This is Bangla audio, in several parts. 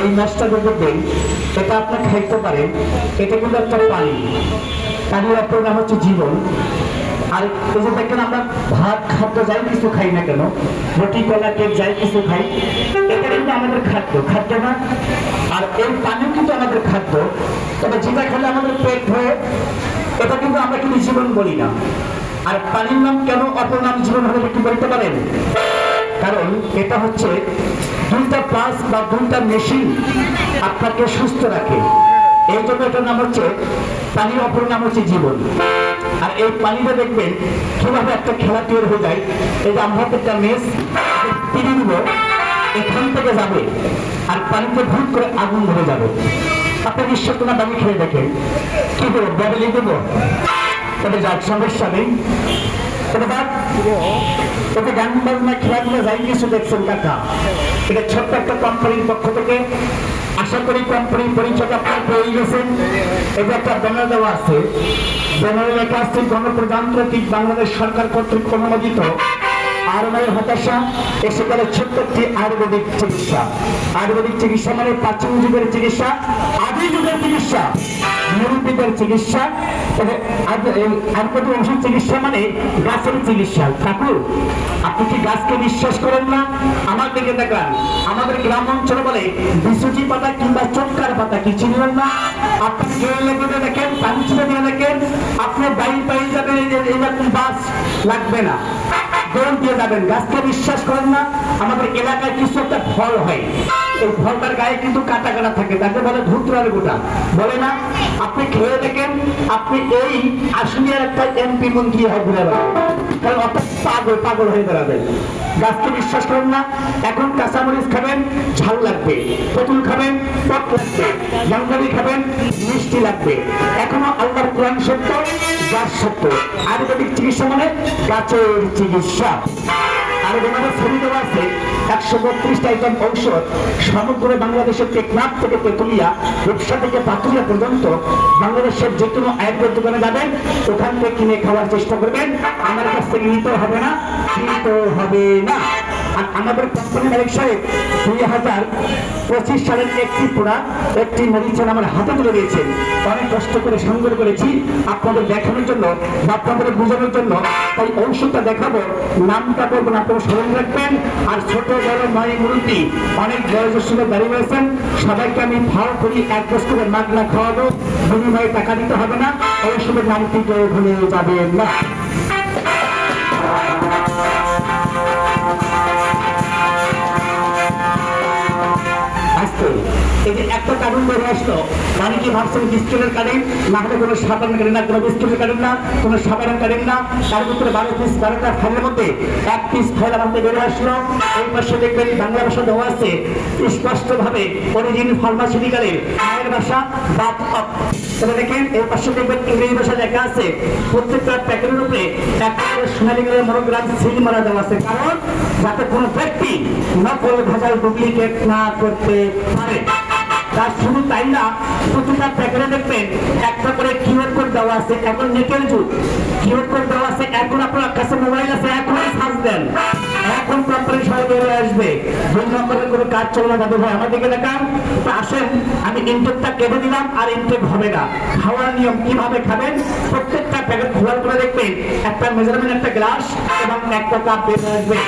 এই মাছটা দেখবেন এটা আপনি খাইতে পারেন। এটা কিন্তু একটা পানি। পানির অপর নাম হচ্ছে জীবন। আর এই যে দেখেন আমরা ভাত, খাদ্য যাই কিছু খাই না কেন, রুটি, কলা, কেক যাই কিছু খাই, এটা কিন্তু আমাদের খাদ্য খাদ্য না। আর এই পানিও কিন্তু আমাদের খাদ্য। তবে যেটা খেলে আমাদের পেট ভরে, এটা কিন্তু আমরা কিন্তু জীবন বলি না। আর পানির নাম কেন অপর নাম জীবন হলে কি বলতে পারেন? কারণ এটা হচ্ছে দুইটা প্লাস বা দুইটা মেশিন আপনাকে সুস্থ রাখে। এই জন্য এটার নাম হচ্ছে পানির অপর নাম হচ্ছে জীবন। আর এই পানিটা দেখবেন কীভাবে একটা খেলা তৈরি হয়ে যায় এই যে আমরা একটা মেস তিরি দিব এখান থেকে যাবে, আর পানিতে ভুল করে আগুন ধরে যাবে। আপনি বিশ্বাস না দামি খেয়ে দেখেন। কি করব, বদলে দেবো? তবে যার সমস্যা নেই। তবে যাক ওকে গান বাজনা, খেলাধুলা, যাই কিছু দেখছেন কাকা এটা ছোট্ট একটা কোম্পানির পক্ষ থেকে আশা করি কোম্পানির পরিচয় আপনার পেয়ে গেছেন এটা একটা ব্যানার দেওয়া আছে, ব্যানারে লেখা আছে গণপ্রজাতন্ত্রিক বাংলাদেশ সরকার কর্তৃক অনুমোদিত ছোট্ট একটি আয়ুর্বেদিক চিকিৎসা। আয়ুর্বেদিক চিকিৎসা মানে প্রাচীন যুগের চিকিৎসা, আদি যুগের চিকিৎসা চিকিৎসা ওষুধ চিকিৎসা মানে গাছের চিকিৎসা। ঠাকুর, আপনি কি গাছকে বিশ্বাস করেন না? আমার দিকে দেখান আমাদের গ্রাম অঞ্চলে বলে বিশুচি পাতা কিংবা চটকার পাতা কি চিনবেন না? আপনি লেগে দেখেন, পানি ছেড়ে দিয়ে দেখেন আপনি বাইর পাই যাবেন যে বাস লাগবে না। দৌড় দিয়ে যাবেন গাছকে বিশ্বাস করেন না, আমাদের এলাকায় কিছু একটা ফল হয়। এই ফলটার গায়ে কিন্তু কাটা কাটা থাকে তাকে বলে ধুতরার গোটা। বলে না, আপনি খেয়ে দেখেন, আপনি এই আসলিয়ার একটা এমপি মন্ত্রী হয় ঘুরে কারণ অত পাগল পাগল হয়ে গাছকে বিশ্বাস করেন না, এখন কাঁচামরিচ খাবেন, ঝাল লাগবে। পটল খাবেন টক লাগবে। খাবেন, মিষ্টি লাগবে। এখনও আল্লাহর কোরআন সত্য। আয়ুর্বেদিক চিকিৎসা মানে গাছের চিকিৎসা। আর আছে একশো বত্রিশটা আইটেম ঔষধ। সমগ্র বাংলাদেশের টেকনাফ থেকে তেতুলিয়া, রূপসা থেকে পাতুলিয়া পর্যন্ত বাংলাদেশের যে কোনো আয়ুর্বেদ দোকানে যাবেন, ওখান থেকে কিনে খাওয়ার চেষ্টা করবেন। আমার কাছ থেকে নিতে হবে না কিনতে হবে না। আমাদের কোম্পানি মালিক সাহেব দুই হাজার পঁচিশ সালের একটি পোড়া, একটি মেডিসিন আমার হাতে তুলে দিয়েছেন। অনেক কষ্ট করে সংগ্রহ করেছি আপনাদের দেখানোর জন্য আপনাদের বোঝানোর জন্য। তাই ঔষধটা দেখাবো, নামটা করবেন আপনারা স্মরণ রাখবেন। আর ছোট, বড়, নয় মুরুতি অনেক বয়োজ্যেষ্ঠ লোক দাঁড়িয়ে রয়েছেন। সবাইকে আমি ভাও করি, এক দশ করে মাগনা খাওয়াবো। বিনিময়ে টাকা দিতে হবে না, ঔষধের নামটি কেউ ভুলে যাবে না। এই একটা কার্টুন বেরিয়ে আসলো মানে কি ভাবছেন বিস্কুটের কারেন্ট না হলে কোনো সাবান কারেন্ট না, কোনো বিস্কুটের কারেন্ট না, কোনো সাবানের কারেন্ট না। তার ভিতরে বারো পিস বারোটা ফাইলের মধ্যে এক পিস ফাইল আমাদের বেরিয়ে আসলো। এই পাশে দেখবেন বাংলা ভাষা দেওয়া আছে স্পষ্ট ভাবে অরিজিন ফার্মাসিউটিক্যালের মায়ের ভাষা বাদ অফ তবে দেখেন এর পাশে দেখবেন ইংরেজি ভাষা লেখা আছে, প্রত্যেকটা প্যাকেটের উপরে একটা সোনালী কালার মনোগ্রাম সিল মারা দেওয়া আছে। কারণ যাতে কোনো ব্যক্তি নকল ভেজাল ডুপ্লিকেট না করতে পারে। তার শুধু তাই না, প্রতিটা প্যাকেটে দেখবেন, একটা করে কিউআর কোড দেওয়া আছে, এখন নেটের যুগ। কিউআর কোড দেওয়া আছে, এখন আপনার কাছে মোবাইল আছে, এখনই সার্চ দেন। এখন কোম্পানি সবাই বেরোয় আসবে। দুই নম্বরের কোনো কাজ চলে না, দাদু ভাই। আমাদেরকে দেখান আসেন, আমি ইনটেকটা কেটে দিলাম, আর ইনটেক হবে না। খাওয়ার নিয়ম কীভাবে খাবেন? প্রত্যেকটা প্যাকেট খোলার করে দেখবেন, একটা মেজারমেন্ট একটা গ্লাস এবং একটা কাপ বেরিয়ে আসবে।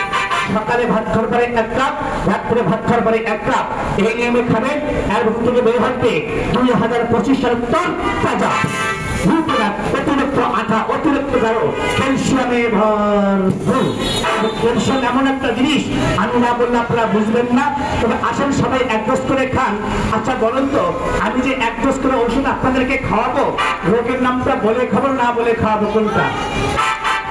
সকালে ভাত খাওয়ার পরে এক কাপ রাত্রে ভাত খাওয়ার পরে এক কাপ এই নিয়মে খাবেন এর থেকে বের হবে দুই হাজার পঁচিশ সালের তাজা। অতিরিক্ত আঠা, অতিরিক্ত গাঢ়, ক্যালসিয়ামে ভরপুর। ক্যালসিয়াম এমন একটা জিনিস, আমি না বললে আপনারা বুঝবেন না, তবে আসেন সবাই এক ডোজ করে খান। আচ্ছা বলুন তো, আমি যে এক ডোজ করে ওষুধ আপনাদেরকে খাওয়াবো? রোগের নামটা বলে খাব না বলে খাওয়াবো কোনটা?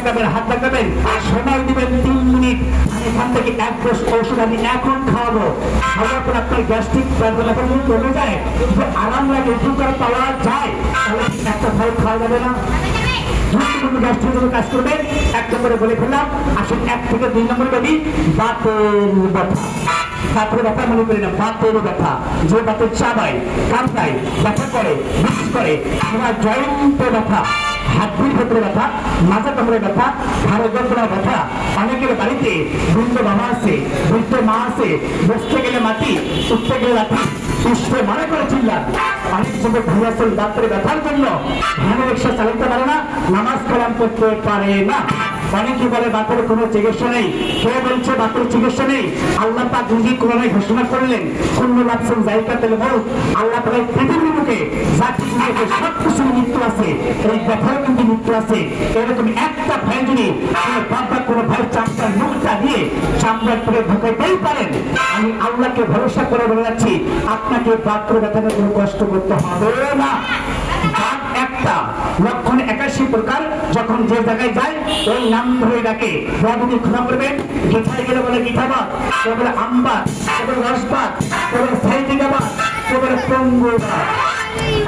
দেখাবেন হাত হাত দেখাবেন সময় দিবেন তিন মিনিট। আমি এখান থেকে এক আমি এখন খাওয়াবো। খাওয়ার আপনার গ্যাস্ট্রিক কমে যায়। আরাম লাগে উপকার পাওয়া যায়, তাহলে একটা খাওয়া যাবে না। মনে ব্যথা। করে জয়েন্টে ব্যথা। হাড্ডির ভেতরে ব্যথা মাথা কামড়ে ব্যথা, ঘাড়ে যন্ত্রণা ব্যথা। অনেকের বাড়িতে বৃদ্ধ বাবা আছে, বৃদ্ধ মা আছে, বসতে গেলে মাটি, উঠতে গেলে ব্যথা পুষ্পে মনে করে চিল্লান অনেক সময় আছেন বাতের ব্যথার জন্য। ভ্যানে রিক্সা চালাতে পারে না, নামাজ কালাম করতে পারে না। অনেকে বলে বাতের কোনো চিকিৎসা নেই। কে বলছে বাতের চিকিৎসা নেই। আল্লাহ পাক নিজে কোরআনে ঘোষণা করলেন কোন লাভসেন জায়গা তেলে মরুক আল্লাহ তালা পৃথিবীর মুখে জাতি যুগকে সব কিছুর মৃত্যু আছে, এই ব্যথার কিন্তু মৃত্যু আছে। এরকম একটা ভাই যদি কোনো বাবা কোনো ভাই চামড়ার মুখটা দিয়ে চামড়ার করে ঢুকাইতেই পারেন, আমি আল্লাহকে ভরসা করে বলে যাচ্ছি, আপনাকে বাত্র ব্যথাকে কোনো কষ্ট করতে হবে না। একটা, লক্ষণ একাশি প্রকার যখন যে জায়গায় যায় ওই নাম ধরে ডাকে। যদি ক্ষমা করবেন। গিঠায় গেলে বলে গিঠাবাদ কেউ বলে আমবাদ বলে রসবাদ বলে বলে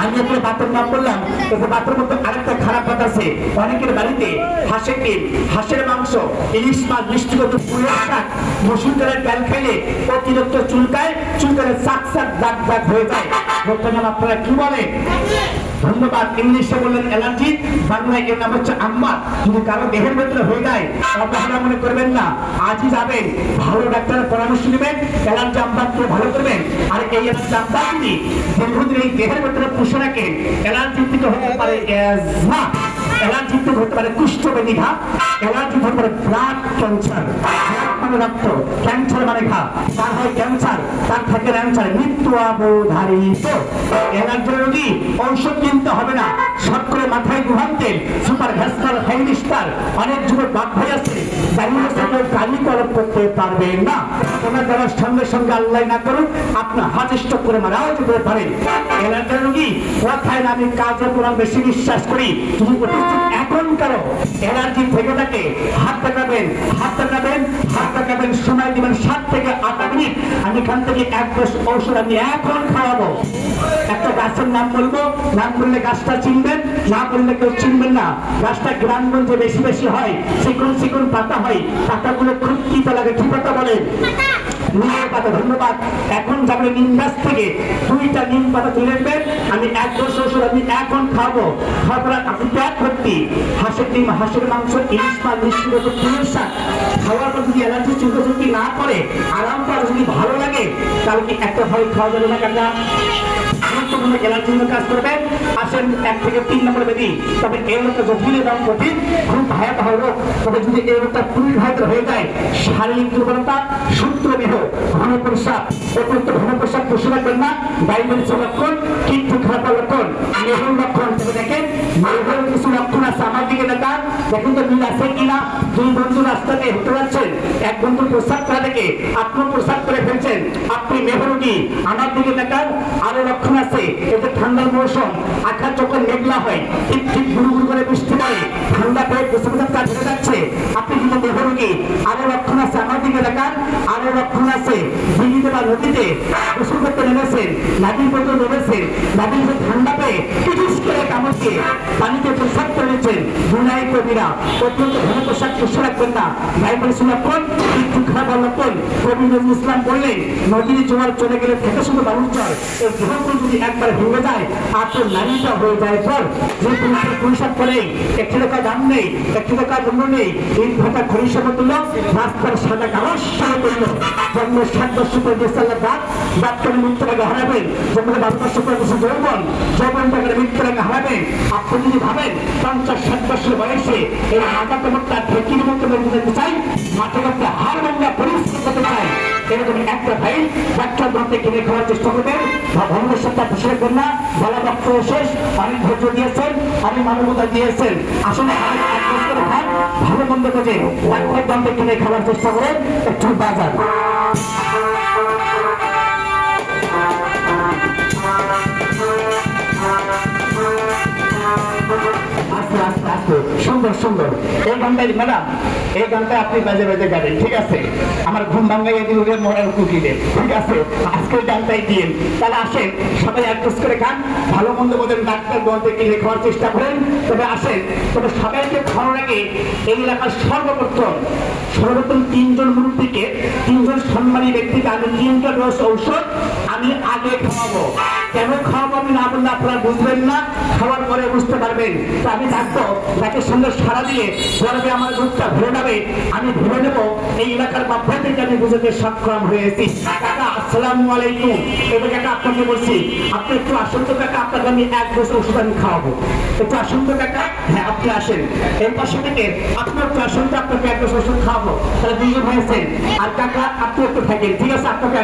আমি আপনার নাম বললাম মধ্যে আরেকটা খারাপ কথা আছে। অনেকের বাড়িতে হাঁসের ডিম, হাঁসের মাংস, ইলিশ মাছ মিষ্টিগত মসুর ডালের ডাল খেলে অতিরিক্ত চুলকায়, চুলকালে চাক চাক দাগ দাগ হয়ে যায়। আপনারা কি বলেন? ধন্যবাদ। ইংলিশে বললেন অ্যালার্জি বাংলায় এর নাম হচ্ছে আম্মা যদি কারও দেহের ভেতরে হয়ে যায় অবহেলা মনে করবেন না। আজই যাবেন, ভালো ডাক্তারের পরামর্শ নেবেন অ্যালার্জি আম্বাদকে ভালো করবেন। আর এই অ্যালার্জি আম্বাদ যদি দীর্ঘদিন এই দেহের ভেতরে পুষে রাখেন। অ্যালার্জি থেকে হতে পারে অ্যাজমা অ্যালার্জি থেকে হতে পারে কুষ্ঠবেদী ঘা অ্যালার্জি হতে পারে ব্লাড ক্যান্সার। মানে রক্ত ক্যান্সার মানে ঘা তার হয় ক্যান্সার তার থাকে ক্যান্সার মৃত্যু অবধারিত অ্যালার্জি রোগী ঔষধ কিনতে হবে না শর্ট করে মাথায় ঘুমাতেন সুপার ভ্যাসকাল হাইমিস্টার অনেক যুবক বাদ ভাই আছে থেকে কালি করতে পারবেন না। ওনার দ্বারা সঙ্গে সঙ্গে আল্লাহ না করুন আপনার হাত করে মারাও যেতে পারেন অ্যালার্জি রোগী কথায় আমি কাজে কোরআন বেশি বিশ্বাস করি, তুমি এখন কারও। অ্যালার্জি থেকে থাকে হাত দেখাবেন হাত দেখাবেন, হাত দেখাবেন সময় দেবেন সাত থেকে আট মিনিট। আমি এখান থেকে এক দশ ঔষধ আমি এখন খাওয়াবো। একটা গাছের নাম বলব, নাম করলে গাছটা চিনবেন, না বললে কেউ চিনবেন না। গাছটা গ্রামগঞ্জে বেশি বেশি হয়, চিকন চিকন পাতা হয়। পাতাগুলো খুব তিতা লাগে, কি পাতা বলেন নিমের পাতা, ধন্যবাদ। এখন যাবে নিম গাছ থেকে। দুইটা নিম পাতা তুলে নেবেন। আমি এক বছর ওষুধ আমি এখন খাব। পর আপনি ত্যাগ করতি হাঁসের ডিম, হাঁসের মাংস, ইলিশ মাছ, মিষ্টি মতো ফুলের শাক। খাওয়ার পর যদি অ্যালার্জি চুলকাচুলকি না করে আরাম পারে যদি ভালো লাগে, তাহলে কি একটা ভয় খাওয়া যাবে না, কাকা? গুরুত্বপূর্ণ জন্য কাজ করবেন। আসেন এক থেকে তিন নম্বর বেদি তবে এই রোগটা কঠিন খুব ভয়াবহ রোগ। তবে যদি এই রোগটা পুরী ভাইতে হয়ে যায়, শারীরিক দুর্বলতা, সূত্রবিহ ঘন অতিরিক্ত ঘন রাখবেন না। ডায়াবেটিস লক্ষণ লক্ষণ মেহুর লক্ষণ। দেখেন মেহুর কিছু লক্ষণ আছে আমার দিকে দেখা। দেখুন তো মিল আছে কিনা দুই বন্ধু রাস্তাতে হেঁটে যাচ্ছেন। এক বন্ধু করা দেখে আপনি করে ফেলছেন। আপনি মেহরুগি আমার দিকে দেখান। আরও লক্ষণ মৌসুম। আকাশ যখন মেঘলা হয়। ঠিক ঠিক গুরু গুরু করে বৃষ্টি পড়ে। ঠান্ডা পেয়ে প্রসাবের কাজ হয়ে যাচ্ছে। আপনি কিন্তু মেহরুগি আরও লক্ষণ আছে আমার দিকে দেখান আরও লক্ষণ আছে। নদীতে গোসল করতে নেমেছেন নদীর মধ্যে নেমেছেন নদীর মধ্যে ঠান্ডা পেয়ে পিটুস করে কামড়কে পানিতে প্রসাব করে নিচ্ছেন গুনাই কবিরা। অত্যন্ত ঘন পোশাক পুষে রাখবেন না। গায়ে পরিশ্রম লক্ষণ কিন্তু খারাপ লক্ষণ কবি নজরুল ইসলাম বললেন, নদীর জোয়ার চলে গেলে থেকে শুধু বাবুর চর এই গ্রহগুলো যদি একবার ভেঙে যায় আর তোর নারীটা হয়ে যায় পর যে পুরুষের পুরুষাক করে একটি টাকা দাম নেই একটি টাকা মূল্য নেই, এই ভাটা খরিষা তুলল রাস্তার সাদা কাগজ সাদা তুলল জন্ম ষাট বছর পরে দাঁত দাঁত করে হারাবেন জন্ম বারো বছর পরে দেশে যৌবন যৌবন টাকা হারাবেন আপনি যদি ভাবেন পঞ্চাশ, ষাট বছর বয়সে এই মাথা তোমারটা ঢেকির মতো বেঁচে যেতে চাই মাথা করতে হার ভাঙ্গা পরিশ্রম করতে চাই এরকম একটা ভাই ডাক্তার দন্তে কিনে খাওয়ার চেষ্টা করবেন। ভগবানের সাথে বসে রাখবেন না। বলা বক্তব্য শেষ। অনেক ধৈর্য দিয়েছেন, অনেক মানবতা দিয়েছেন। আসলে আমি করে ভালো মন্দ করে ডাক্তার দন্তে কিনে খাওয়ার চেষ্টা করেন। একটু বাজার class, class, class. সুন্দর সুন্দর। এই গানটাই ম্যাডাম। এই গানটা আপনি বাজে বাজে গাবেন ঠিক আছে? আমার ঘুম ভাঙ্গাইয়া দিলে মরার কুকিলে, ঠিক আছে? আজকে গানটাই দিন তাহলে আসেন, সবাই অ্যাডজাস্ট করে খান। ভালো মন্দ বলেন ডাক্তার গন্তে কিনে খাওয়ার চেষ্টা করেন। তবে আসেন, তবে সবাইকে খাওয়ার আগে এই এলাকার সর্বপ্রথম সর্বপ্রথম তিনজন মুরব্বীকে, তিনজন সম্মানী ব্যক্তিকে আমি তিনটা ডোজ ঔষধ আমি আগে খাওয়াবো। কেন খাওয়াবো আমি না বললে আপনারা বুঝবেন না, খাওয়ার পরে বুঝতে পারবেন। তো আমি ডাকবো তাকে সঙ্গে সারা দিয়ে বলবে আমার দুধটা ভরে যাবে, আমি ভরে নেব এই এলাকার বাপ্পা আমি বুঝতে সক্ষম হয়েছি। কাকা, আসসালামু আলাইকুম। এবার কাকা, আপনাকে বলছি, আপনি একটু আসুন তো কাকা, আপনাকে আমি এক বছর ওষুধ আমি খাওয়াবো। একটু আসুন তো কাকা। হ্যাঁ আপনি আসেন। এই পাশে থেকে আপনার একটু আসুন তো, আপনাকে এক বছর ওষুধ খাওয়াবো। তাহলে দুজন হয়েছেন। আর কাকা, আপনি একটু থাকেন। ঠিক আছে, আপনাকে